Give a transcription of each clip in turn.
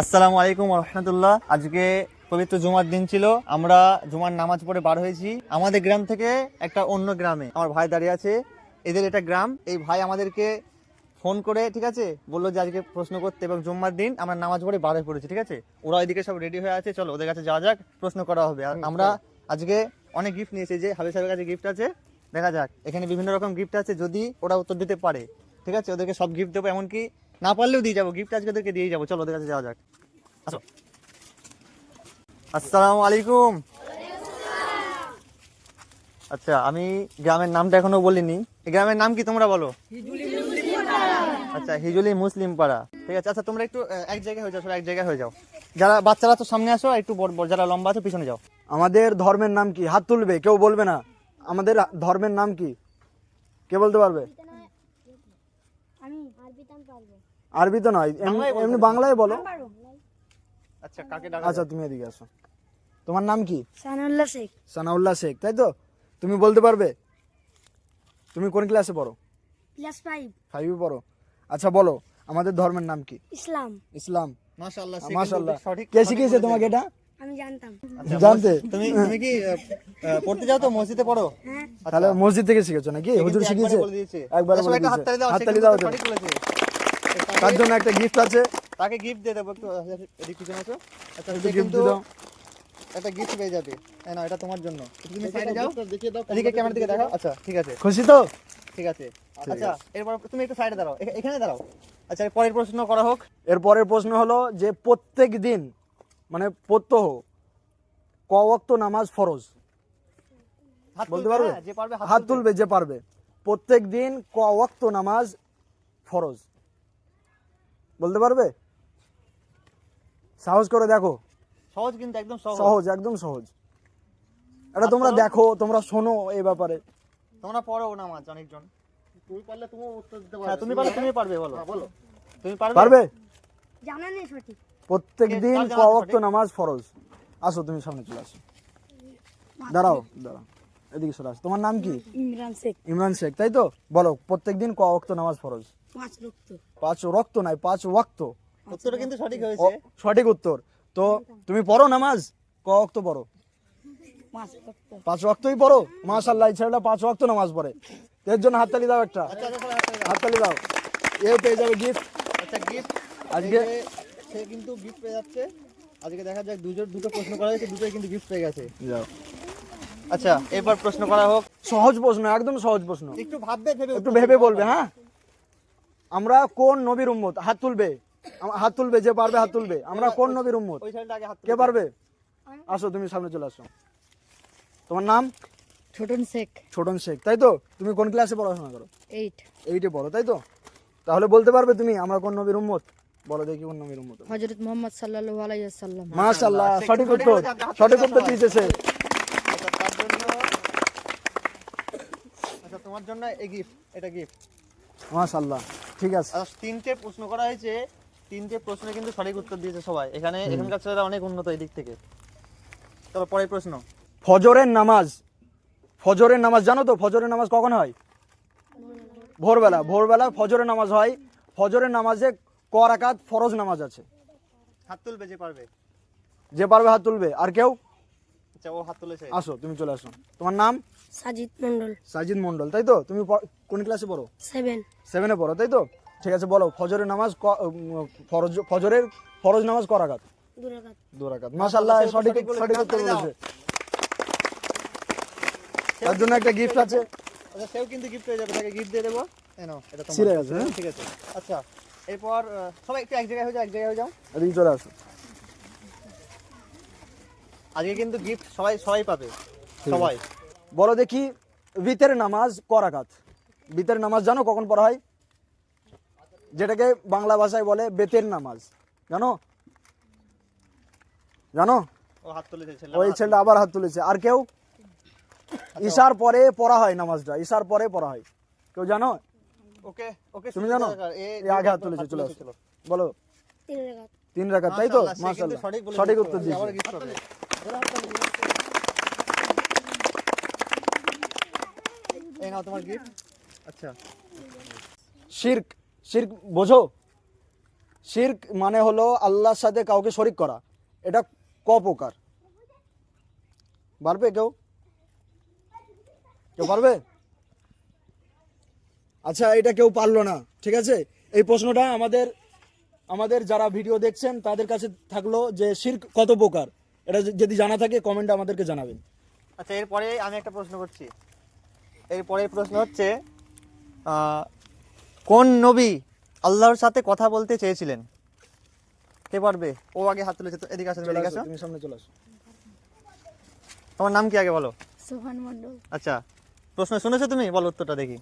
আসসালামু আলাইকুম রহমতুল্লাহ। আজকে পবিত্র জুমার দিন ছিল। আমরা জুমার নামাজ পড়ে বার হয়েছি। আমাদের গ্রাম থেকে একটা অন্য গ্রামে। আমার ভাই দাঁড়িয়ে আছে। এদের এটা গ্রাম। এই ভাই আমাদেরকে ফোন করে ঠিক আছে? বলল যে আজকে প্রশ্ন করতে এবং জুম্মার দিন আমরা নামাজ পড়ে বার হয়ে পড়েছি ঠিক আছে? ওরা এদিকে সব রেডি হয়ে আছে। চলো ওদের কাছে যাওয়া যাক প্রশ্ন করা হবে। আর আমরা আজকে অনেক গিফট নিয়েছি যে হাবিব সাহেবের কাছে গিফট আছে। দেখা যাক। এখানে বিভিন্ন রকম গিফট আছে, যদি ওরা উত্তর দিতে পারে। ঠিক আছে? ওদেরকে সব গিফট দেবো, এমনকি না পারলেও দিয়ে যাব। গিফট আজকে ওদেরকে দিয়ে যাব। চলো, ওদের কাছে যাওয়া যাক। আসো। আসসালামু আলাইকুম। আচ্ছা আমি গ্রামের নামটা এখনও বলিনি। এই গ্রামের নাম কি তোমরা বলো? আচ্ছা হিজুলি মুসলিম পাড়া। ঠিক আছে আচ্ছা তোমরা একটু এক জায়গায় হয়ে যাও এক জায়গায় হয়ে যাও। যারা বাচ্চারা তো সামনে আসো একটু বড় বড়, যারা লম্বা আছো, পিছনে যাও। আমাদের ধর্মের নাম কি? হাত তুলবে, কেউ বলবে না। আমাদের ধর্মের নাম কি? কে বলতে পারবে? আমি আরবিতাম পারব আরবি তো নয়। এমনি- বাংলায় এমনি বাংলায় বলো। আচ্ছা কাকে আচ্ছা তুমি এদিকে আসো। তোমার নাম কি? সানাউল্লাহ শেখ। সানাউল্লাহ শেখ তাই তো? তুমি বলতে পারবে? তুমি কোন ক্লাসে পড়ো? Class five. ফাইভে পড়ো। আচ্ছা বলো আমাদের ধর্মের নাম কি? ইসলাম। ইসলাম। মাশাআল্লাহ কে শিখিয়েছে তোমাকে এটা? আমি জানতাম। আচ্ছা, জানতে? তুমি তুমি কি পড়তে যাও তো মসজিদে পড়ো? হ্যাঁ। তাহলে মসজিদ থেকে শিখেছো নাকি? হুজুর শিখিয়েছে? একবারে বলে দিয়েছে। একবার আচ্ছা, দিয়েছে। হাততালি দাও দাও তার জন্য একটা গিফট আছে। তাকে গিফট দিয়ে দেবো একটু এদিক পিছনে আসো। আচ্ছা দিয়ে দাও। একটা গিফট পেয়ে যাবে। এই নাও এটা তোমার জন্য। তুমি সাইডে যাও। এদিকে ক্যামেরা দিকে দেখাও আচ্ছা ঠিক আছে। খুশি তো? ঠিক আছে। আচ্ছা এরপর তুমি একটু সাইডে দাঁড়াও। এখানে দাঁড়াও। আচ্ছা পরের প্রশ্ন করা হোক। এর পরের প্রশ্ন হলো যে প্রত্যেক দিন মানে প্রত্যহ ক ওয়াক্ত নামাজ ফরজ। হাত বলতে তুলবে, পারবে? হ্যাঁ, যে পারবে হাত তুলবে। যে পারবে। প্রত্যেক দিন ক ওয়াক্ত নামাজ ফরজ। বলতে পারবে? সাহস করে দেখো। সহজ কিন্তু একদম সহজ। সহজ একদম সহজ। এটা তোমরা দেখো তোমরা শোনো এই ব্যাপারে। তোমরা পড়ো নামাজ অনেকজন। তুমি পারলে তুমি উত্তর দিতে হ্যাঁ তুমি পারলে তুমি পারবে বলো। বলো। তুমি পারবে? পারবে? জানা নেই সঠিক। প্রত্যেক দিন কার ক ওয়াক্ত নামাজ ফরজ। আসো তুমি সামনে চলে আসো। দাঁড়াও দাঁড়াও। এদিকে চলে আসো। তোমার নাম কি? ইমরান শেখ। ইমরান শেখ তাই তো? বলো প্রত্যেক দিন ক ওয়াক্ত নামাজ ফরজ? পাঁচ রক্ত। পাঁচ রক্ত নাই পাঁচ ওয়াক্ত। উত্তরটা কিন্তু সঠিক হয়েছে। সঠিক উত্তর। তো তুমি পড়ো নামাজ? ক ওয়াক্ত পড়ো? পাঁচ ওয়াক্তই পড়ো? মাশাআল্লাহ এই ছেলেটা পাঁচ ওয়াক্ত নামাজ পড়ে। এর জন্য হাততালি দাও একটা। আচ্ছা আচ্ছা সবাই হাততালি দাও। হাততালি দাও। এও পেয়ে যাবে গিফট আচ্ছা গিফট আজকে- সে কিন্তু গিফট পেয়ে যাচ্ছে। আজকে দেখা যাক দুজন দুটো প্রশ্ন করা হয়েছে দুটোই কিন্তু গিফট পেয়ে গেছে। যাও। আচ্ছা এবার প্রশ্ন করা হোক। সহজ প্রশ্ন একদম সহজ প্রশ্ন। একটু ভাববে ভেবে একটু ভেবে বলবে হ্যাঁ? আমরা কোন নবীর উম্মত? হাত তুলবে। হাত তুলবে যে পারবে হাত তুলবে। আমরা কোন নবীর উম্মত? ওই সাইডটা আগে হাত কে পারবে? আসো তুমি সামনে চলে আসো। তোমার নাম? ছোটন শেখ। ছোটন শেখ তাই তো? তুমি কোন ক্লাসে পড়াশোনা করো? এইট এইটে পড়ো তাই তো? তাহলে বলতে পারবে তুমি আমরা কোন নবীর উম্মত? বলো দেখি উম্মত হজরত মোহাম্মদ সাল্লাল্লাহু আলাইহি সাল্লাম মাশাআল্লাহ সঠিক উত্তর। সঠিক উত্তর দিয়েছে আচ্ছা আচ্ছা তোমার জন্য এই গিফট এটা গিফট মাশাআল্লাহ ঠিক আছে। আচ্ছা তিনটে প্রশ্ন করা হয়েছে। তিনটে প্রশ্নে কিন্তু সঠিক উত্তর দিয়েছে সবাই। এখানে এখানকার ছেলেরা অনেক উন্নত এই দিক থেকে। চলো পরের প্রশ্ন। ফজরের নামাজ। ফজরের নামাজ জানো তো ফজরের নামাজ কখন হয়? ভোরবেলা। ভোরবেলা ফজরের নামাজ হয়। ফজরের নামাজে ক রাকাত ফরজ নামাজ আছে। হাত তুলবে যে পারবে। যে পারবে হাত তুলবে। আর কেউ? আচ্ছা ও হাত তুলেছে। আসো তুমি চলে আসো। তোমার নাম? সাজিদ মন্ডল সাজিদ মন্ডল তাই তো? তুমি কোন ক্লাসে পড়ো? সেভেন সেভেনে পড়ো তাই তো? ঠিক আছে বলো ফজরের নামাজ ফরজ ফজরের ফরজ নামাজ ক রাকাত? দুরাকাত দু মাশাআল্লাহ সঠিক সঠিক উত্তর বলেছে। তার জন্য একটা গিফট আছে। আচ্ছা সেও কিন্তু গিফট হয়ে যাবে তাকে গিফট দিয়ে দেবো। এটা তোমার। হ্যাঁ? ঠিক আছে। আচ্ছা এরপর সবাই একটু এক জায়গায় হয়ে যাও এক জায়গায় হয়ে যাও। এদিকে চলে আসো। আজকে কিন্তু গিফট সবাই সবাই পাবে। সবাই। বলো দেখি বিতের নামাজ ক রাকাত বিতের নামাজ জানো কখন পড়া হয়? যেটাকে বাংলা ভাষায় বলে বেতের নামাজ। জানো? জানো? ও হাত তুলেছে ছেলে ওই ছেলেটা আবার হাত তুলেছে। আর কেউ? ঈশার পরে পড়া হয় নামাজটা। ঈশার পরে পড়া হয়। কেউ জানো? ওকে ওকে তুমি জানো? এই আগে হাত তুলেছে চলে আসো। বলো। তিন রাকাত তিন রাকাত তাই তো? মাশাআল্লাহ, সঠিক উত্তর আবার দিয়েছে gift পাবে। এই নাও তোমার গিফট আচ্ছা। শির্ক শির্ক বোঝো? শির্ক মানে হলো আল্লাহর সাথে কাউকে শরিক করা। এটা ক প্রকার? পারবে কেউ? কেউ পারবে? আচ্ছা এটা কেউ পারল না ঠিক আছে? এই প্রশ্নটা আমাদের আমাদের যারা ভিডিও দেখছেন তাদের কাছে থাকল যে শির্ক কত প্রকার? এটা যদি জানা থাকে কমেন্টে আমাদেরকে জানাবেন। আচ্ছা এরপরে আমি একটা প্রশ্ন করছি। এরপরে প্রশ্ন হচ্ছে কোন নবী আল্লাহর সাথে কথা বলতে চেয়েছিলেন? কে পারবে? ও আগে হাত তুলেছে তো এদিকে আসো এদিকে আসো তুমি সামনে চলে আসো। তোমার নাম কি আগে বলো? সোহান মন্ডল আচ্ছা প্রশ্ন শুনেছো তুমি? বলো উত্তরটা দেখি।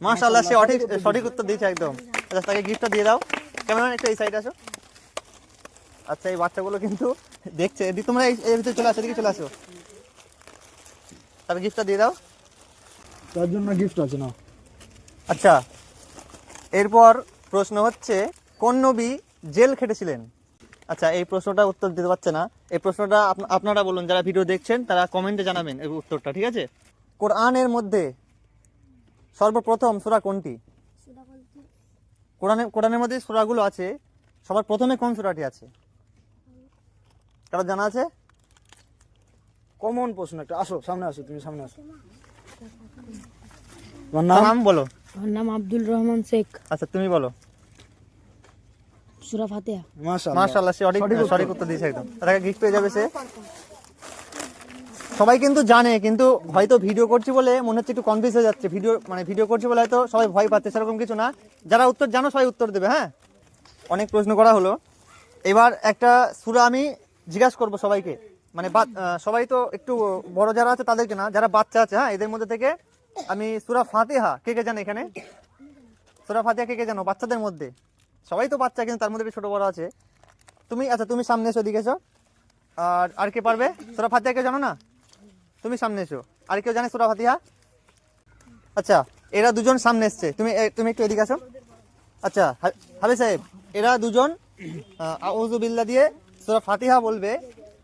মাশাআল্লাহ সে সঠিক সঠিক উত্তর দিয়েছে একদম। আচ্ছা তাকে গিফটটা দিয়ে দাও। ক্যামেরাম্যান একটু এই সাইডে আসো। আচ্ছা এই বাচ্চাগুলো কিন্তু দেখছে। এদিকে তোমরা এই এর ভিতরে চলে আসো এদিকে চলে আসো। তার গিফটটা দিয়ে দাও। তার জন্য গিফট আছে না আচ্ছা এরপর প্রশ্ন হচ্ছে কোন নবী জেল খেটেছিলেন? আচ্ছা এই প্রশ্নটা উত্তর দিতে পারছে না। এই প্রশ্নটা আপ- আপনারা বলুন যারা ভিডিও দেখছেন তারা কমেন্টে জানাবেন এই উত্তরটা ঠিক আছে? কোরআনের মধ্যে সর্বপ্রথম সূরা কোনটি? কোরআনে কোরআনের মধ্যে সূরাগুলো আছে সবার প্রথমে কোন সূরাটি আছে? কারও জানা আছে? কমন প্রশ্ন একটা আসো সামনে আসো তুমি সামনে আসো। তোমার নাম? নাম বলো। আমার নাম আব্দুল রহমান শেখ। আচ্ছা তুমি বলো। সুরা ফাতেহা। মাশাআল্লাহ। মাশাআল্লাহ সে সঠিক সঠিক উত্তর দিয়েছে একদম। তাকে গিফট পেয়ে যাবে সে। সবাই কিন্তু জানে কিন্তু হয়তো ভিডিও করছি বলে মনে হচ্ছে একটু কনফিউজ হয়ে যাচ্ছে। ভিডিও মানে ভিডিও করছি বলে হয়তো সবাই ভয় পাচ্ছে সেরকম কিছু না। যারা উত্তর জানো সবাই উত্তর দেবে হ্যাঁ? অনেক প্রশ্ন করা হলো। এবার একটা সুরা আমি জিজ্ঞাসা করব সবাইকে। মানে বা- সবাই তো একটু বড় যারা আছে তাদেরকে না যারা বাচ্চা আছে হ্যাঁ? এদের মধ্যে থেকে আমি সুরা ফাতিহা কে কে জানে এখানে? সুরা ফাতেহা কে কে জানো বাচ্চাদের মধ্যে? সবাই তো বাচ্চা কিন্তু তার মধ্যে ছোট বড় আছে। তুমি আচ্ছা তুমি সামনে এসো দিকে এসো। আর আর কে পারবে? সুরা ফাতিহা কেউ জানো না? তুমি সামনে এসো। আর কেউ জানে সোরা ফাতিহা আচ্ছা এরা দুজন সামনে এসছে। তুমি তুমি একটু এদিকে আসো। আচ্ছা হা- হাবিব সাহেব এরা দুজন আউজুবিল্লা দিয়ে সুরা ফাতিহা বলবে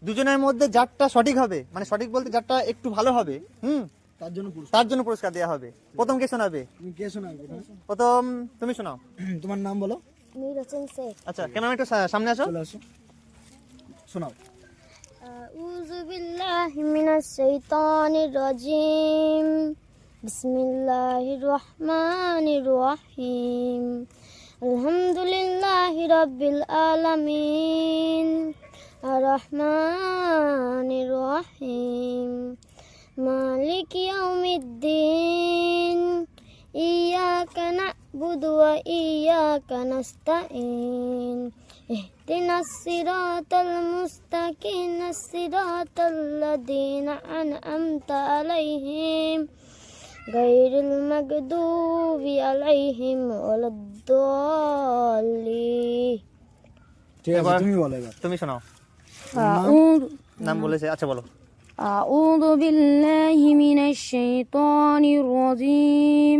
দুজনের মধ্যে যারটা সঠিক হবে। মানে সঠিক বলতে যারটা একটু ভালো হবে। হুম? তার জন্য পুরস্কার। তার জন্য পুরস্কার দেওয়া হবে। প্রথম কে শোনাবে? কে শোনাবে? প্রথম তুমি শোনাও। তোমার নাম বলো। মীর হোসেন শেখ আচ্ছা কেন একটু সা- সামনে আসো চলে আসো শোনাও أعوذ بالله من الشيطان الرجيم بسم الله الرحمن الرحيم الحمد لله رب العالمين الرحمن الرحيم مالك يوم الدين إياك نعبد وإياك نستعين اهدنا الصراط المستقيم الصراط الذين أنعمت عليهم غير المغضوب عليهم ولا الضالين ঠিক আছে এবার- তুমি বলো এবার তুমি শোনাও أعوذ নাম বলেছে আচ্ছা বলো أعوذ بالله من الشيطان الرجيم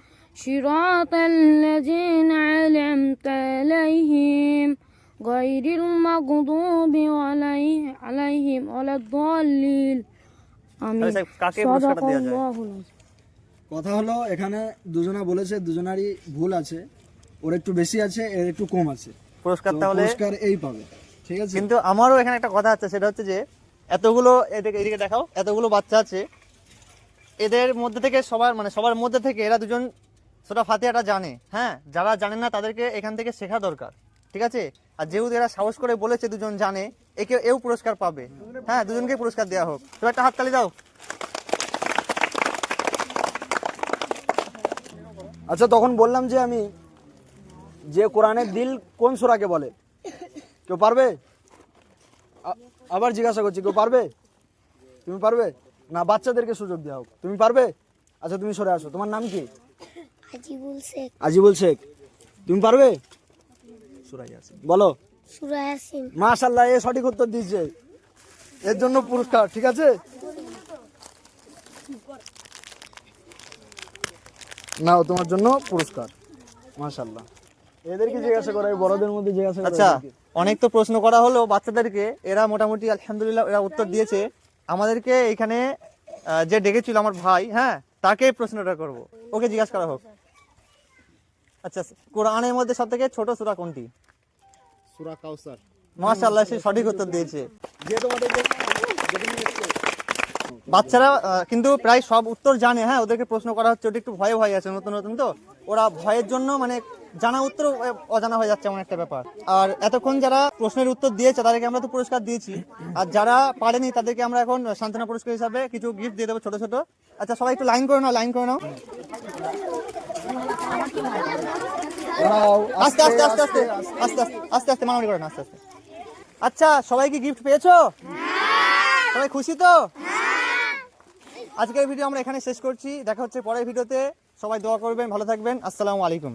صراط الذين أنعمت عليهم غير المغضوب عليه- عليهم ولا الضالين آمين তাহলে সাহেব, কাকে পুরস্কারটা صدق দেওয়া যায়? الله العظيم কথা হলো এখানে দুজনা বলেছে দুজনারই ভুল আছে ওর একটু বেশি আছে এর একটু কম আছে পুরস্কার তো তাহলে পুরস্কার এই পাবে ঠিক আছে কিন্তু আমারও এখানে একটা কথা আছে সেটা হচ্ছে যে এতগুলো এদিকে এদিকে দেখাও এতগুলো বাচ্চা আছে এদের মধ্যে থেকে সবার মানে সবার মধ্যে থেকে এরা দুজন সেটা ফাতিহাটা জানে। হ্যাঁ যারা জানে না তাদেরকে এখান থেকে শেখা দরকার, ঠিক আছে? আর যেহেতু এরা সাহস করে বলেছে, দুজন জানে, একে এও পুরস্কার পাবে। হ্যাঁ দুজনকে পুরস্কার দেওয়া হোক। তো একটা হাততালি দাও। আচ্ছা তখন বললাম যে আমি যে কোরআনের দিল কোন সূরাকে বলে? কেউ পারবে? আবার জিজ্ঞাসা করছি, কেউ পারবে? তুমি পারবে? না, বাচ্চাদেরকে সুযোগ দেওয়া হোক। তুমি পারবে? আচ্ছা তুমি সরে আসো। তোমার নাম কি? আজিবুল শেখ। আজিবুল শেখ তুমি পারবে? সুরা ইয়াসিন বলো। সূরা ইয়াসিন মাশাল্লাহ এ সঠিক উত্তর দিয়েছে। এর জন্য পুরস্কার ঠিক আছে? নাও তোমার জন্য পুরস্কার। মাশাল্লাহ এদেরকে জিজ্ঞাসা করো এই বড়দের মধ্যে জিজ্ঞাসা করো আচ্ছা অনেক তো প্রশ্ন করা হলো বাচ্চাদেরকে। এরা মোটামুটি আলহামদুলিল্লাহ এরা উত্তর দিয়েছে। আমাদেরকে এখানে যে ডেকেছিল আমার ভাই হ্যাঁ তাকে প্রশ্নটা করব। ওকে জিজ্ঞাসা করা হোক। আচ্ছা কোরআনের মধ্যে সব থেকে ছোট সূরা কোনটি? সুরা কাউসার। মাশাআল্লাহ সে সঠিক উত্তর দিয়েছে। যে বাচ্চারা কিন্তু প্রায় সব উত্তর জানে হ্যাঁ? ওদেরকে প্রশ্ন করা হচ্ছে ওটা একটু ভয়ে ভয়ে আছে নতুন নতুন তো। ওরা ভয়ের জন্য মানে জানা উত্তর অজানা হয়ে যাচ্ছে এমন একটা ব্যাপার। আর এতক্ষণ যারা প্রশ্নের উত্তর দিয়েছে তাদেরকে আমরা তো পুরস্কার দিয়েছি। আর যারা পারেনি তাদেরকে আমরা এখন সান্ত্বনা পুরস্কার হিসাবে কিছু গিফট দিয়ে দেবো ছোট ছোট। আচ্ছা সবাই একটু লাইন করে নাও লাইন করে নাও। আস্তে আস্তে আস্তে আস্তে আস্তে আস্তে আস্তে আস্তে মানামারি করেন, আস্তে আস্তে। আচ্ছা সবাই কি গিফট পেয়েছ? সবাই খুশি তো? আজকের ভিডিও আমরা এখানে শেষ করছি। দেখা হচ্ছে পরের ভিডিওতে সবাই দোয়া করবেন, ভালো থাকবেন। আসসালামু আলাইকুম।